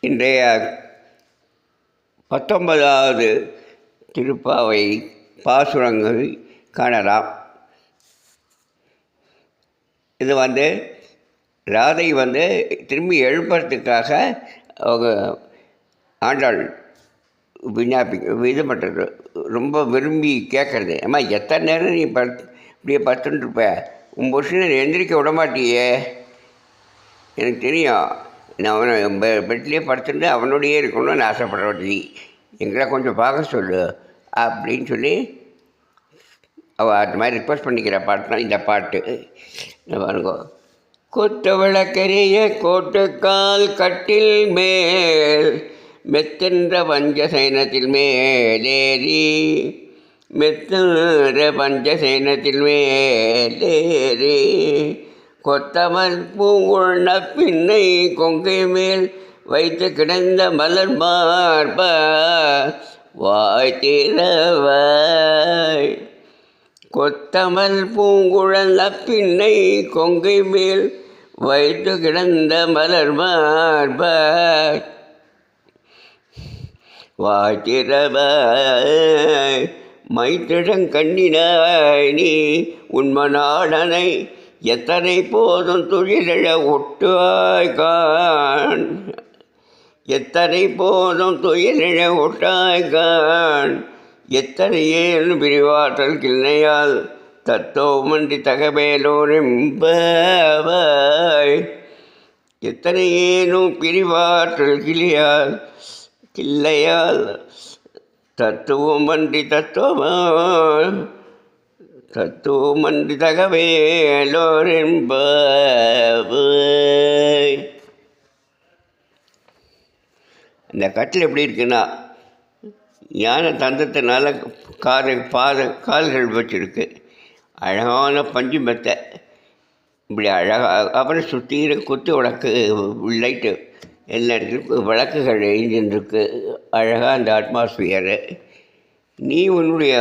இன்றைய பத்தொன்பதாவது திருப்பாவை பாசுரங்கள் காணலாம். இது வந்து ராதை வந்து திரும்பி எழுப்புறதுக்காக அவங்க ஆண்டாள் விஞ்ஞாபி இது பண்ணுறது ரொம்ப விரும்பி கேட்குறது. அம்மா எத்தனை நேரம் நீ படுத்து இப்படியே படுத்துட்டு உன் புருஷனை எந்திரிக்க விட மாட்டியே. எனக்கு தெரியும். நான் அவனை பெ பெட்லேயே படுத்துட்டு அவனோடையே இருக்கணும்னு ஆசைப்படுறவட்டி எங்களை கொஞ்சம் பார்க்க சொல்லு அப்படின்னு சொல்லி அவள் அது மாதிரி ரிக்வஸ்ட் பண்ணிக்கிற பாட்டு தான் இந்த பாட்டு. இந்த பாருங்க. கொத்து விளக்கரிய கோட்டுக்கால் கட்டில் மேல் மெத்தென்ற பஞ்சசைனத்தில் மேலேறி மெத்தென்ற பஞ்சசைனத்தில் மேலேறி. கொத்தமல் பூங்குழ பின்னை கொங்கை மேல் வைத்து கிடந்த மலர் மார்ப வாய்த்திரவாய். கொத்தமல் பூங்குழல் அப்பின்னை கொங்கை மேல் வைத்து கிடந்த மலர் மார்ப வாய்த்திரவாய். மைத்திடங்கண்ணினாய் நீ உண்மநாடனை எத்தனை போதும் துயிலழ ஒட்டாய் கான் எத்தனை போதும் துயிலழ ஒட்டாய் கான் எத்தனை பிரிவாற்றல் கிள்ளையால் தத்தோமன்றி தகவேலோரெம்பாய் எத்தனையேனும் பிரிவாற்றல் கிளியால் கிள்ளையால் தத்துவமன்றி தத்துவமா. தத்துவமன்றி தகவேலோரெம்பாய் இந்த கட்டில் எப்படி இருக்குன்னா ஞான தந்தத்தினால காதை பாத கால்கள் வச்சுருக்கு. அழகான பஞ்சு மெத்தை. இப்படி அழகாக அப்புறம் சுற்றின குத்து விளக்கு லைட்டு எல்லா இடத்துலையும் விளக்குகள் எழுந்திருக்கு அழகாக அந்த அட்மாஸ்பியரு. நீ உன்னுடைய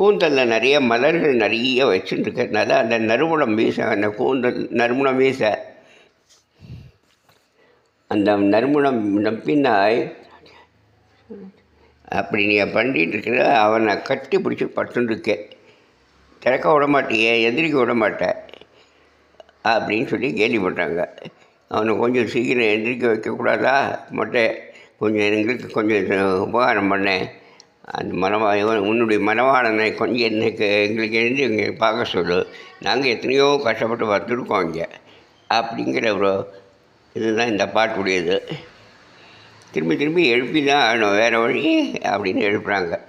கூந்தலில் நிறைய மலர்கள் நிறைய வச்சுட்டுருக்கிறதுனால அந்த நறுமணம் வீச அந்த கூந்தல் நறுமணம் வீச. அந்த நறுமணம் நம்பினாய். அப்படி நீ பண்ணிட்டு இருக்கிற அவனை கட்டி பிடிச்சி பட்டுருக்க திறக்க விட மாட்டியே எந்திரிக்க விட மாட்டேன் அப்படின்னு சொல்லி கேலி பண்ணுறாங்க அவனை கொஞ்சம் சீக்கிரம் எந்திரிக்க வைக்கக்கூடாதா? மொட்டை கொஞ்சம் எங்களுக்கு கொஞ்சம் உபகாரம் பண்ணேன் அந்த மனவா உன்னுடைய மனவாளனை கொஞ்சம் எனக்கு எங்களுக்கு எழுந்து இங்கே பார்க்க சொல்லு. நாங்கள் எத்தனையோ கஷ்டப்பட்டு வந்துருக்கோம் இங்கே. அப்படிங்கிற ஒரு இதுதான் இந்த பாட்டுடையது. திரும்பி திரும்பி எழுப்பி தான் ஆகணும். வேறு வழி அப்படின்னு எழுப்புறாங்க.